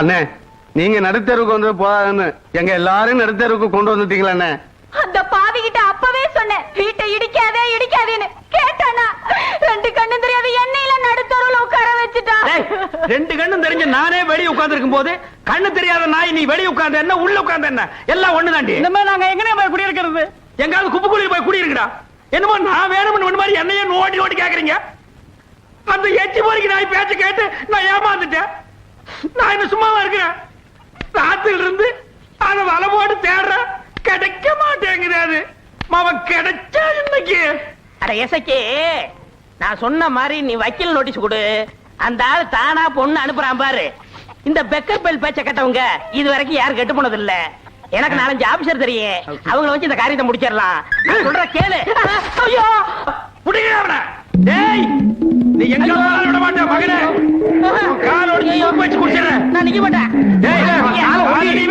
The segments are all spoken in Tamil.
அண்ணே நீங்க நடுத்தெருவுக்கு வந்து போதாதுன்னு எங்க எல்லாரையும் நடுத்தெருவுக்கு கொண்டு வந்துட்டீங்களா அண்ணே. அந்த பாவி கிட்ட அப்பவே சொன்னேன் வீட்டை இடிக்காதே இடிக்காதேன்னு. கேட்டானா ரெண்டு கண்ணு தெரியாத எண்ணெயில நடுத்தருவுல உட்கார வச்சுட்டான் டேய், ரெண்டு கண்ணும் தெரிஞ்சு நானே வெளிய உட்கார்ந்து இருக்கும் போது கண்ணு தெரியாத நாய் நீ வெளிய உட்கார்ந்த என்ன உள்ள உட்கார்ந்த என்ன? எல்லாம் ஒண்ணுதாண்டி. இந்த மாதிரி நாங்க எங்கனே போய் குடியிருக்கிறது? எங்காவது குப்பை குழியில் போய் குடியிருக்கடா. என்னமோ நான் வேணும்னு ஒண்ணு மாதிரி என்னையே நோண்டி நோண்டி கேக்குறீங்க. அந்த எச்சி போறீங்க நாய் பேச்ச கேட்டு நான் ஏமாந்துட்டேன். நான் என்ன சும்மாவா இருக்கிறேன்? ராத்திரில இருந்து அத வலை போட்டு தேடுறேன் கிடைக்க மாட்டேங்குது அது. அவன் கிடைச்சா இன்னைக்கு. அட எசக்கே நான் சொன்ன மாதிரி நீ வக்கீல் நோட்டீஸ் கொடு. அந்த ஆள் தானா பொண்ணு அனுப்புறான் பாரு. இந்த பெக்கர் பெல் பேச்ச கட்டவங்க இது வரைக்கும் யாரும் கெட்டு போனது இல்ல எனக்கு நாலஞ்சு ஆபீசர் தெரியும். அவங்கள வச்சு இந்த காரியத்தை முடிச்சிடலாம். சொல்ற கேளு. ஐயோ! புடிங்க அவனை. டேய்! நீ எங்க விட மாட்டேன் மகனே? கால் ஒடிச்சு தூக்கு வச்சு குடிச்சிடுறேன் நான் நிக்க மாட்டேன். டேய் நீ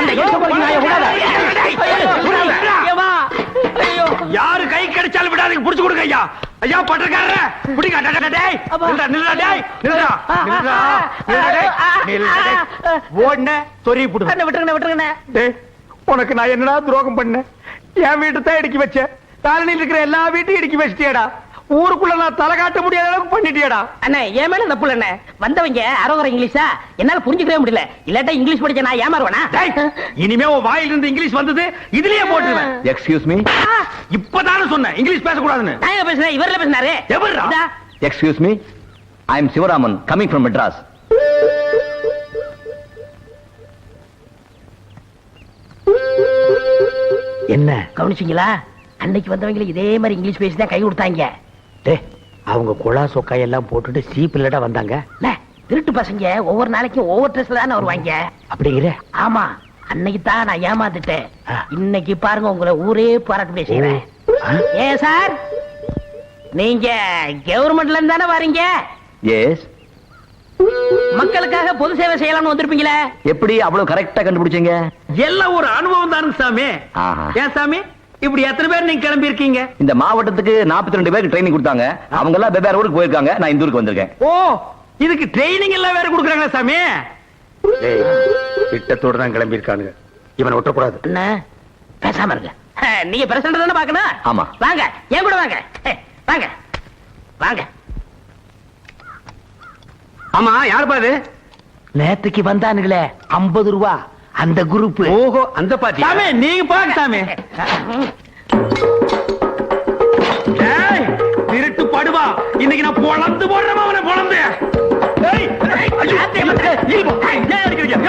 அந்த விடாத. விடாத. ஐயோ, ஐயோ யாரு கை கிடைச்சாலும் விடாதீங்க புடிச்சு கொடுங்க ஐயா. ஐயா பட்டக்காரர புடிங்க டே, டே, டேய். நில்றா நில்றா டேய். நில்றா நில்றா. நில்றா டேய். நில்றா டேய். ஓடுன சொறி புடு. அண்ணே, விட்டுருங்கண்ணே விட்டுருங்கண்ணே. டேய் உனக்கு நான் என்னடா துரோகம் பண்ணேன்? என் வீட்டு தான் இடுக்கி வச்சேன். காலனியில் இருக்கிற எல்லா வீட்டையும் இடுக்கி வச்சிட்டியடா? ஊருக்குள்ள நான் தலை காட்ட முடியாத அளவுக்கு பண்ணிட்டியடா. அண்ணே என் மேல தப்பு இல்ல வந்தவங்க அரோகர இங்கிலீஷா? என்னால புரிஞ்சுக்கவே முடியல. இல்லாட்டா இங்கிலீஷ் படிச்ச நான் ஏமாறுவேனா? இனிமே உன் வாயில இருந்து இங்கிலீஷ் வந்தது இதுலயே போட்டுருவேன். எக்ஸ்கியூஸ் மீ இப்பதானே சொன்னேன் இங்கிலீஷ் பேசக்கூடாதுன்னு. நான் பேசுறேன்? இவர்ல பேசினாரு. எவர்ரா? Excuse me I am Sivaraman coming from Madras என்ன? கவனிச்சீங்களா? அன்னைக்கு வந்தவங்களுக்கு இதே மாதிரி இங்கிலீஷ் பேசி தான் கை கொடுத்தாங்க. டேய் அவங்க குழா சொக்காய் எல்லாம் போட்டுட்டு சீப் இல்லடா வந்தாங்க. திருட்டு பசங்க ஒவ்வொரு நாளைக்கும் ஒவ்வொரு ட்ரெஸ்ல தானே வருவாங்க. அப்படிங்கிற? ஆமா அன்னைக்கு தான் நான் ஏமாந்துட்டேன். ஆ. இன்னைக்கு பாருங்க உங்களை ஊரே பாராட்டு செய்யறேன்? ஏ சார் நீங்க கவர்மெண்ட்ல இருந்து தானே வரீங்க? எஸ் மக்களுக்காக பொது சேவை செய்யலாம்னு வந்திருப்பீங்களே? எப்படி அவ்வளவு கரெக்டா கண்டுபிடிச்சீங்க? எல்லாம் ஒரு அனுபவம் தானுங்க சாமி. ஆஹா. ஏன் சாமி? இப்படி எத்தனை பேர் நீங்க கிளம்பி இருக்கீங்க இந்த மாவட்டத்துக்கு 42 ரெண்டு பேருக்கு ட்ரைனிங் கொடுத்தாங்க. அவங்க எல்லாம் வெவ்வேறு ஊருக்கு போயிருக்காங்க. நான் இந்த ஊருக்கு வந்திருக்கேன். ஓ இதுக்கு ட்ரைனிங் எல்லாம் வேற கொடுக்குறாங்களா சாமி? திட்டத்தோட தான் கிளம்பி இருக்கானுங்க இவனை விட்டக்கூடாது என்ன? பேசாம இருங்க. நீங்க பிரசிடண்ட் தானே பாக்கணும் ஆமா. வாங்க ஏன் கூட வாங்க. வாங்க. வாங்க. ஆமா யார் பாது நேத்துக்கு வந்தானுங்களே ஐம்பது ரூபா. அந்த குரூப் ஓஹோ அந்த பாட்டி சாமி நீங்க பாக்க சாமி திருட்டு படுவா இன்னைக்கு நான் பொழந்து போடுறேன் அவனை பொழந்து அடிக்கிறீங்க?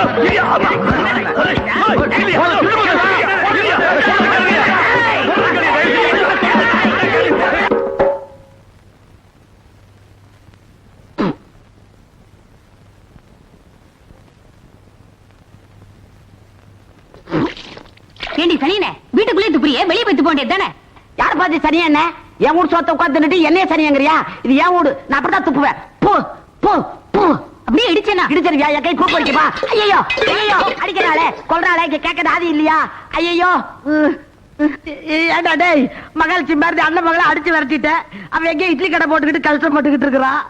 சனியா என்ன? என் வீடு சொத்த உட்காந்துட்டு என்னைய சனியாங்கறியா இது என் வீடு நான் அப்படிதான் துப்புவேன். போ போ போ. அப்படியே இடிச்சேனா? இடிச்சிருக்கியா என் கை கூப்பு வைக்கப்பா ஐயோ ஐயோ அடிக்கிறாளே. இங்க கேட்கறது ஆதி இல்லையா? ஐயோ ஏண்டா டேய் மகாலட்சுமி மாதிரி அண்ணன் மகளை அடிச்சு விரட்டிட்டேன் அவன் எங்க இட்லி கடை போட்டுக்கிட்டு கஷ்டப்பட்டுக்கிட்டு இருக்கிறான்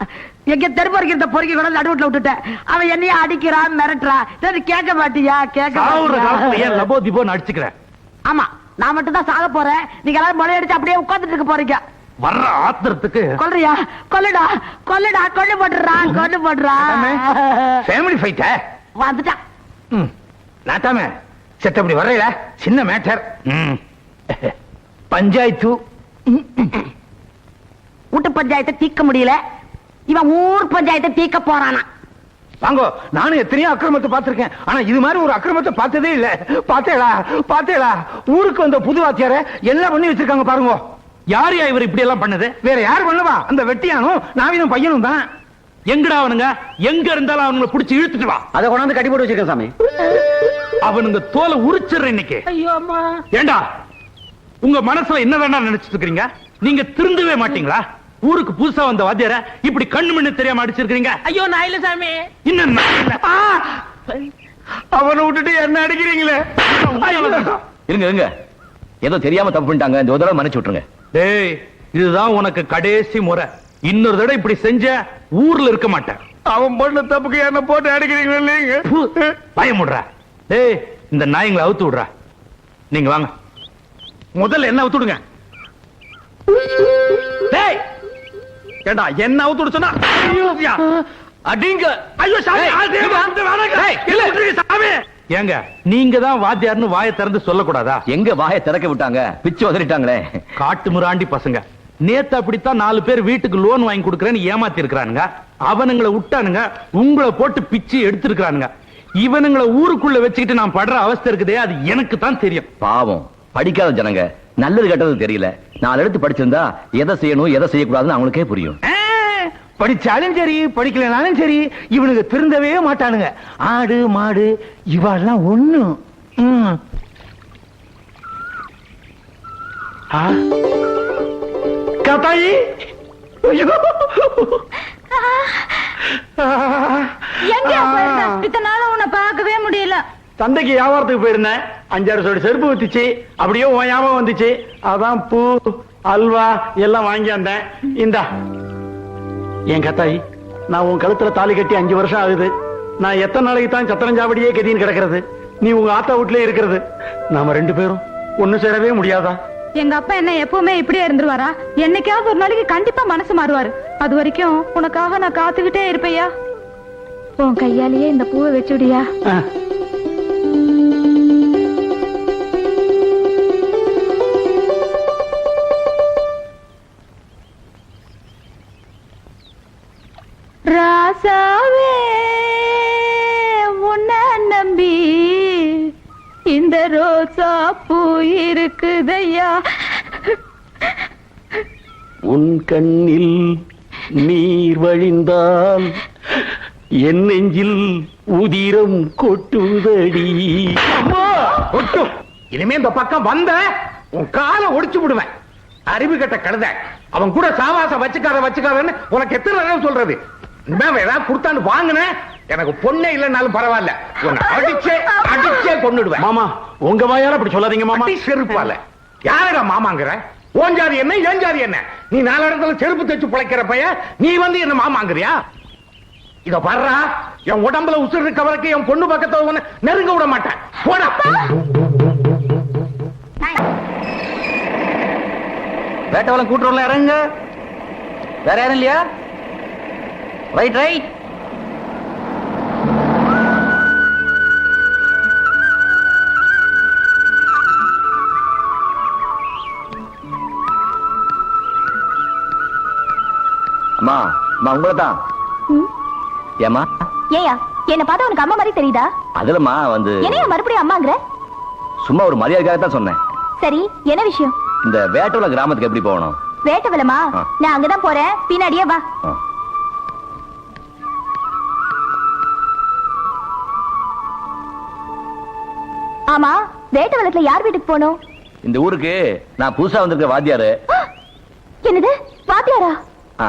எங்க தெரு பொறுக்கிற பொறுக்கி கூட நடுவுல விட்டுட்டேன். அவன் என்னைய அடிக்கிறான் மிரட்டுறான். கேட்க மாட்டியா? கேட்க அடிச்சுக்கிறேன். ஆமா. நான் மட்டும் தான் சாக போறேன். நீங்க எல்லாரும் மொழி அடிச்சு அப்படியே உட்கார்ந்துட்டு இருக்க போறீங்க. வர்ற ஆத்திரத்துக்கு? கொல்றியா? கொல்லுடா. கொல்லுடா. கொல்லு போட்டுறா கொல்லு போட்டுறா ஃபேமிலி ஃபைட்ட வந்துட்டான் நாட்டாம செத்தப்படி வர்றீல சின்ன மேட்டர் பஞ்சாயத்து. வீட்டு பஞ்சாயத்தை தீர்க்க முடியல. இவன் ஊர் பஞ்சாயத்தை தீர்க்க போறானா? வாங்கோ நானும் எத்தனையோ அக்கிரமத்தை பார்த்திருக்கேன். ஆனா இது மாதிரி ஒரு அக்கிரமத்தை பார்த்ததே இல்ல. பாத்தேளா பாத்தேளா ஊருக்கு வந்த புது வாத்தியார எல்லாம் பண்ணி வச்சிருக்காங்க பாருங்க. யார் யா இவர் இப்படி எல்லாம் பண்ணது? வேற யார் பண்ணுவா? அந்த வெட்டியானும் நாவினும் பையனும் தான். எங்கடா அவனுங்க? எங்க இருந்தாலும் அவனுங்களை புடிச்சு இழுத்துட்டு வா. அதை கொண்டாந்து கட்டி போட்டு வச்சிருக்கேன் சாமி. அவனுங்க தோலை உரிச்சிடுற இன்னைக்கு. ஐயோ அம்மா. ஏண்டா உங்க மனசுல என்ன வேணா நினைச்சிட்டு இருக்கீங்க நீங்க திருந்தவே மாட்டீங்களா? ஊருக்கு புதுசா வந்த வாத்தியார இப்படி கண்ணு மண்ணு தெரியாம அடிச்சிருக்கீங்க ஐயோ நான் இல்ல சாமி. இன்னும்! அவனை விட்டுட்டு என்ன அடிக்கிறீங்களே? இருங்க இருங்க. ஏதோ தெரியாம தப்பு பண்ணிட்டாங்க. இந்த ஒரு தடவை மன்னிச்சு விட்டுருங்க. டேய் இதுதான் உனக்கு கடைசி முறை. இன்னொரு தடவை இப்படி செஞ்ச ஊர்ல இருக்க மாட்டேன். அவன் பண்ண தப்புக்கு என்ன போட்டு அடிக்கிறீங்களா நீங்க? பு, பயமுடுறா. டேய் இந்த நாய்ங்களை அவுத்து விடுறா. நீங்க வாங்க. முதல்ல என்ன அவுத்து விடுங்க? டேய்! ஏண்டா என்ன அவுத்து சொன்னா. அடிங்க. ஐயோ சாமி சாமி? ஏங்க நீங்க தான் வாத்தியார்னு வாயை திறந்து சொல்லக்கூடாதா? எங்க வாயை திறக்க விட்டாங்க? பிச்சு உதறிட்டாங்களே. காட்டு மிராண்டி பசங்க. நேத்து அப்படித்தான் நாலு பேர் வீட்டுக்கு லோன் வாங்கி கொடுக்கறேன்னு ஏமாத்தி இருக்கிறானுங்க அவனுங்களை விட்டானுங்க. உங்களை போட்டு பிச்சு எடுத்திருக்கானுங்க இவனுங்களை ஊருக்குள்ள வச்சுக்கிட்டு நான் படுற அவஸ்தை இருக்குதே அது எனக்கு தான் தெரியும். பாவம். படிக்காத ஜனங்க. நல்லது கெட்டது தெரியல. நாலு எடுத்து படிச்சிருந்தா எதை செய்யணும் எதை செய்யக்கூடாதுன்னு அவங்களுக்கே புரியும் படிச்சாலும் சரி படிக்கலனாலும் சரி இவனுக்கு திருந்தவே மாட்டானுங்க ஆடு மாடு இவெல்லாம் ஒண்ணு ம். ஆ? காத்தாயி ஐயோ. ஆ. எங்க இத்தனால உன்னை பார்க்கவே முடியல சந்தைக்கு வியாபாரத்துக்கு போயிருந்தேன். அஞ்சாறு சோடி செருப்பு வித்துச்சு. அப்படியே ஞாபகம் வந்துச்சு. அதான் பூ அல்வா எல்லாம் வாங்கி வந்தேன். இந்தா. என் கத்தாயி நான் உன் கழுத்துல தாலி கட்டி அஞ்சு வருஷம் ஆகுது. நான் எத்தனை நாளைக்கு தான் சத்திரஞ்சாவடியே கதின்னு கிடக்கிறது. நீ உங்க ஆத்தா வீட்லயே இருக்கிறது. நாம ரெண்டு பேரும் ஒண்ணு சேரவே முடியாதா? எங்க அப்பா என்ன எப்பவுமே இப்படியே இருந்துருவாரா? என்னைக்காவது ஒரு நாளைக்கு கண்டிப்பா மனசு மாறுவாரு. அது வரைக்கும் உனக்காக நான் காத்துக்கிட்டே இருப்பையா? உன் கையாலேயே இந்த பூவை வச்சுடியா இருக்குதையா? உன் கண்ணில் நீர் வழிந்தால் என் நெஞ்சில் உதிரம் கொட்டுதடி கொட்டும் இனிமே இந்த பக்கம் வந்த உன் காலை ஒடிச்சு விடுவேன். அறிவு கட்ட கழுத. அவன் கூட சாவாசம் வச்சுக்காத வச்சுக்காதன்னு உனக்கு எத்தனை தடவை சொல்றது? இனிமே ஏதாவது கொடுத்தான்னு வாங்கினேன். எனக்கு பொண்ணே இல்லைன்னாலும் பரவாயில்ல. அடிச்சே அடிச்சே கொன்னுடுவேன். மாமா உங்க வாயால அப்படி சொல்லாதீங்க மாமா. செருப்பால. யாரடா மாமாங்கிற? ஓன் ஜாதி என்ன ஏன் ஜாதி என்ன? நீ நாலு இடத்துல செருப்பு தைச்சு பிழைக்கிற பையன் நீ வந்து என்ன மாமாங்கிறியா? இத பாருடா என் உடம்புல உசுறு இருக்க வரைக்கும் என் பொண்ணு பக்கத்துல நெருங்க விட மாட்டேன். போடா. வேட்டவலம் கூட்டுறோம்ல இறங்க வேற யாரும் இல்லையா? ரைட் ரைட் அம்மா அம்மா உங்களை தான் ஏம்மா? ஏயா என்ன பார்த்தா உனக்கு அம்மா மாதிரி தெரியுதா? அதுலம்மா வந்து என்னையா மறுபடியும் அம்மாங்கிற? சும்மா ஒரு மரியாதைக்காக தான் சொன்னேன். சரி என்ன விஷயம்? இந்த வேட்டவல கிராமத்துக்கு எப்படி போகணும்? வேட்டவலமா. நான் அங்கதான் போறேன். பின்னாடியே வா. ஆமா வேட்டவலத்துல யார் வீட்டுக்கு போகணும்? இந்த ஊருக்கு நான் புதுசா வந்திருக்க வாத்தியாரு! என்னது? வாத்தியாரா? ஆ,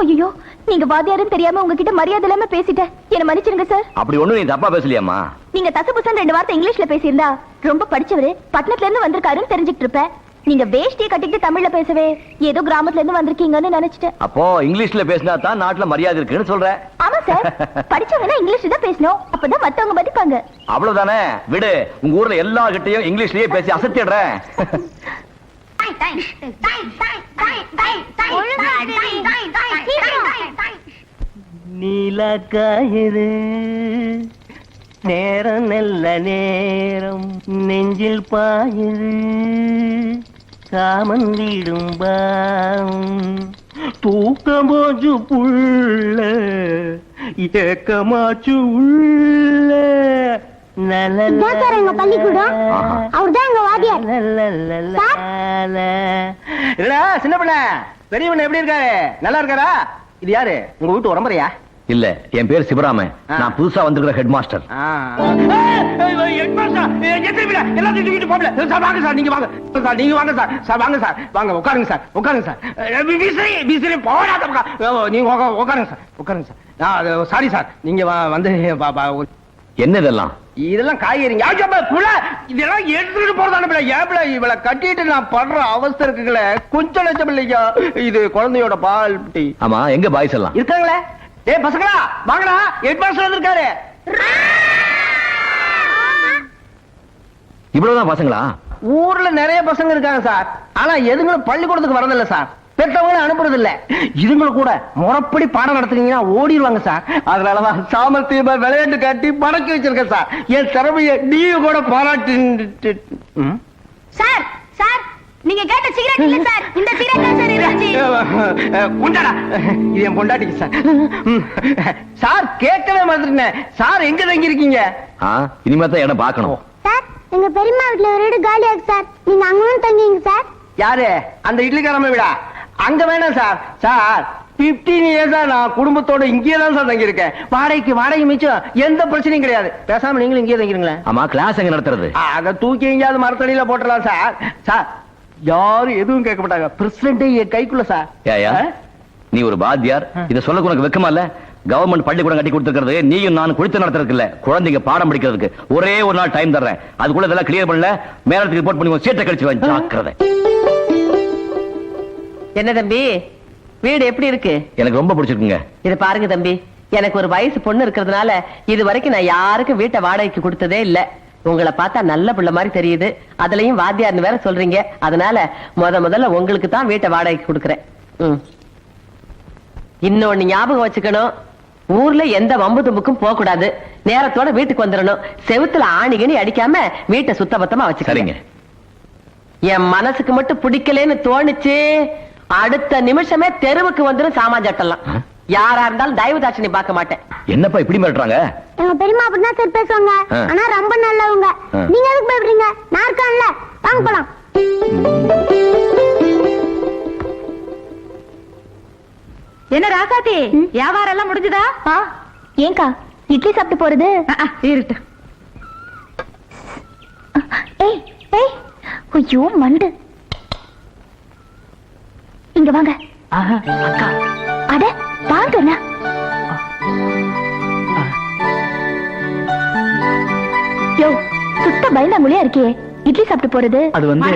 ஐயோ நீங்க வாத்தியாருன்னு தெரியாம உங்ககிட்ட மரியாதை இல்லாம பேசிட்டேன் என்ன மன்னிச்சிருங்க சார். அப்படி ஒண்ணும் நீ தப்பா பேசலையாம்மா? நீங்க தசபுசன் ரெண்டு வார்த்தை இங்கிலீஷ்ல பேசியிருந்தா ரொம்ப படிச்சவரு பட்டணத்துல இருந்து வந்திருக்காருன்னு தெரிஞ்சுட்டு இருப்பேன் நீங்க வேஷ்டியை கட்டிட்டு தமிழ்ல பேசவே ஏதோ கிராமத்துல இருந்து வந்திருக்கீங்கன்னு நினைச்சிட்டேன். அப்போ இங்கிலீஷ்ல பேசினா தான் நாட்டுல மரியாதை இருக்குன்னு சொல்றேன் ஆமா சார். படிச்சவங்கன்னா இங்கிலீஷ் தான் பேசணும். அப்பதான் மத்தவங்க மதிப்பாங்க. அவ்வளவுதானே? விடு உங்க ஊர்ல எல்லா கிட்டையும் இங்கிலீஷ்லயே பேசி அசத்திடுறேன். நீலக்காயுது நேரம் நல்ல நேரம் நெஞ்சில் பாயுது காமன் வீடும் தூக்கம் போச்சு புள்ள ஏக்கமாச்சு உள்ள எங்க பள்ளிக்கூடம். அவர்தான் எங்க வாத்தியார். இல்லடா சின்ன பிள்ளை பெரியவன் எப்படி இருக்காரு? நல்லா இருக்காரா? இது யாரு? உங்க வீட்டு உடம்புறையா? இல்ல என் பேர் சிவராமன். நான் புதுசா வந்திருக்கிற ஹெட் மாஸ்டர் சார் வாங்க சார் நீங்க வாங்க. சார் நீங்க வாங்க சார். சார் வாங்க சார். வாங்க உட்காருங்க சார். உட்காருங்க சார். விசிறி விசிறி போடாத நீங்க உட்காருங்க சார். உட்காருங்க சார். நான் சாரி சார். நீங்க வந்து பா- பா- ஒரு- என்ன இதெல்லாம்? இதெல்லாம் காய்கறிங்க. இதெல்லாம் எடுத்துட்டு போறதான பிள்ளை? இவளை கட்டிட்டு நான் படுற அவஸ்தை இருக்குங்களே? கொஞ்சம் லட்சம் இல்லையா? இது குழந்தையோட பால் ஆமா எங்க பாய்ஸ் எல்லாம்? இருக்காங்களே? ஏய் பசங்களா வாங்கடா. ஹெட் மாஸ்டர் வந்திருக்காரு. இவ்வளவுதான் பசங்களா? ஊர்ல நிறைய பசங்க இருக்காங்க சார். ஆனா எதுங்களும் பள்ளிக்கூடத்துக்கு வரதில்ல சார். பெற்றவங்களும் அனுப்புறது இல்ல இதுங்களை கூட முறைப்படி பாடம் நடத்துனீங்கன்னா ஓடிடுவாங்க சார். அதனாலதான் சாமர்த்தியமா விளையாட்டு காட்டி படக்கி வச்சிருக்கேன் சார். என் திறமைய நீங்க கூட பாராட்டி ம்? சார் சார் நீங்க கேட்ட சிகரெட் இல்ல சார். இந்த சிகரெட் தான் சார் இருந்துச்சு. கொண்டாடா இது என் பொண்டாட்டிக்கு சார். சார் கேட்கவே மறந்துட்டேன். சார் எங்க தங்கி இருக்கீங்க இனிமே தான் இடம் பார்க்கணும் சார் எங்க பெரியம்மா வீட்ல ஒரு வீடு காலியா இருக்கு சார். நீங்க அங்கவும் தங்கிங்க சார். யாரு? அந்த இட்லிக்காரம்ம விடா? அங்க வேணாம் சார். சார் பிப்டீன் இயர்ஸா நான் குடும்பத்தோட இங்கேயே தான் சார் தங்கி இருக்கேன் வாடகைக்கு வாடகை மிச்சம் எந்த பிரச்சனையும் கிடையாது. பேசாம நீங்களும் இங்கேயே தங்கிருங்களேன். ஆமா கிளாஸ் எங்க நடத்துறது? அத தூக்கி எங்கேயாவது மரத்தடியில போட்டுடலாம் சார். சார் யாரும் எதுவும் கேட்க மாட்டாங்க. பிரசிடண்டே என் கைக்குள்ள சார்? நீ ஒரு பாத்தியார் இத சொல்ல உனக்கு வெக்கமா இல்ல? கவர்மெண்ட் பள்ளிக்கூடம் கட்டி கொடுத்திருக்கிறது. நீயும் நான் குடித்து நடத்துறதுக்கு இல்ல. குழந்தைங்க பாடம் படிக்கிறதுக்கு. ஒரே ஒரு நாள் டைம் தர்றேன். அதுக்குள்ள இதெல்லாம் கிளியர் பண்ணல. மேலத்துக்கு ரிப்போர்ட் பண்ணி சீட்டை கழிச்சு ஜாக்கிரதை. என்ன தம்பி? வீடு எப்படி இருக்கு? எனக்கு ரொம்ப பிடிச்சிருக்குங்க. இது பாருங்க தம்பி. எனக்கு ஒரு வயசு பொண்ணு இருக்கிறதுனால இது வரைக்கும் நான் யாருக்கும் வீட்டை வாடகைக்கு கொடுத்ததே இல்ல. உங்களை பார்த்தா நல்ல பிள்ளை மாதிரி தெரியுது. அதுலயும் வாத்தியார்னு வேற சொல்றீங்க. அதனால முத முதல்ல உங்களுக்கு தான் வீட்டை வாடகைக்கு கொடுக்கறேன். இன்னொன்னு ஞாபகம் வச்சுக்கணும். ஊர்ல எந்த வம்பு தும்புக்கும் போக கூடாது நேரத்தோட வீட்டுக்கு வந்துடணும். செவுத்துல ஆணிகனி அடிக்காம வீட்டை சுத்தபத்தமா சரிங்க. வச்சுக்கறீங்க என் மனசுக்கு மட்டும் பிடிக்கலன்னு தோணுச்சு. அடுத்த நிமிஷமே தெருவுக்கு வந்துரும் சாமான்? யாரா இருந்தாலும் தயவு தாட்சணி பார்க்க மாட்டேன். என்னப்பா இப்படி மிரட்டுறாங்க? எங்க பெரியம்மா அப்படிதான் சார் பேசுவாங்க. ஆனா ரொம்ப நல்லவங்க. நீங்க எதுக்கு பயப்படுறீங்க? நான் இருக்கேன்ல. வாங்க போலாம். என்ன ராசாத்தி? வியாபாரம் எல்லாம் முடிஞ்சுதா? ஏங்கா இட்லி சாப்பிட்டு போறது? இருட்டு. ஏய் ஏய் ஐயோ மண்டு. இங்க வாங்க. அட வாங்கண்ணா யோ சுத்த பயந்தாங்குழியா இருக்கே. இட்லி சாப்பிட்டு போறது. அது வந்து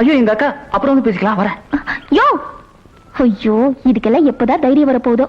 ஐயோ இந்த அக்கா அப்புறம் வந்து பேசிக்கலாம் வரேன் யோ ஐயோ இதுக்கெல்லாம் எப்பதான் தைரியம் வரப்போகுதோ?